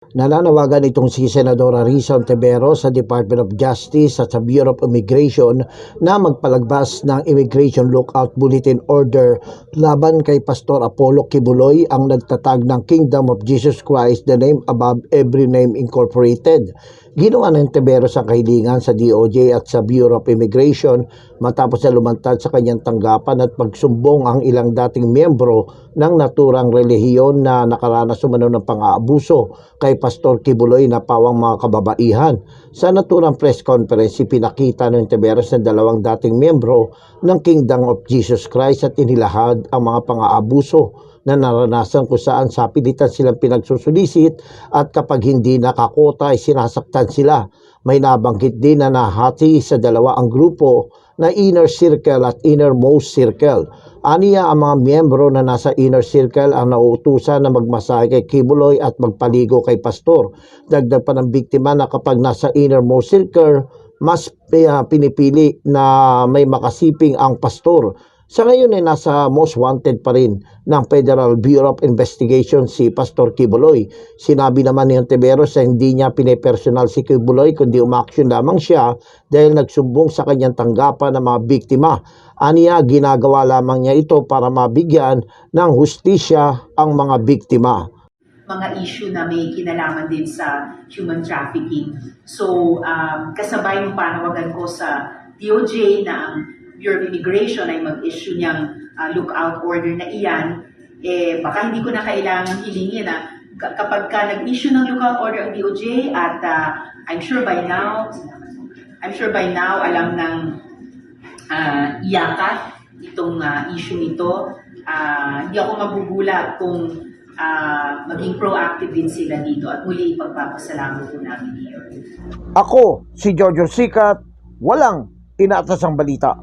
Nananawagan itong si Senadora Risa Ontiveros sa Department of Justice at sa Bureau of Immigration na magpalagbas ng Immigration Lookout Bulletin Order laban kay Pastor Apollo Kibuloy ang nagtatag ng Kingdom of Jesus Christ, the name above every name incorporated. Ginawa ng Ontiveros ang kahilingan sa DOJ at sa Bureau of Immigration matapos na lumantad sa kanyang tanggapan at pagsumbong ang ilang dating miyembro ng naturang relihiyon na nakaranas umano ng pang-aabuso kay Pastor Kibuloy na pawang mga kababaihan. Sa naturang press conference, pinakita ng Tiberos ng dalawang dating miyembro ng Kingdom of Jesus Christ at inilahad ang mga pang-aabuso na naranasan kung saan sa pilitan silang pinagsusulisit at kapag hindi nakakota ay sinasaktan sila. May nabanggit din na nahati sa dalawa ang grupo na inner circle at innermost circle. Aniya ang mga miyembro na nasa inner circle ang nauutusan na magmasahe kay Kibuloy at magpaligo kay Pastor. Dagdag pa ng biktima na kapag nasa innermost circle, mas uh, pinipili na may makasiping ang pastor. Sa ngayon ay nasa most wanted pa rin ng Federal Bureau of Investigation si Pastor Kibuloy. Sinabi naman ni Ontiveros na hindi niya pinepersonal si Kibuloy kundi umaksyon lamang siya dahil nagsumbong sa kanyang tanggapan ng mga biktima. Aniya, ginagawa lamang niya ito para mabigyan ng hustisya ang mga biktima. mga issue na may kinalaman din sa human trafficking. So, um, kasabay ng panawagan ko sa DOJ na Bureau of Immigration ay mag-issue niyang uh, lookout order na iyan, eh, baka hindi ko na kailangan hilingin na ka- kapag ka nag-issue ng lookout order ang DOJ at uh, I'm sure by now, I'm sure by now alam ng uh, iyakat itong uh, issue nito. Ah, hindi ako magugulat kung ah, maging proactive din sila dito at muli pagpapasalamat po namin. Ako, si Jojo Sikat, walang inaatasang balita.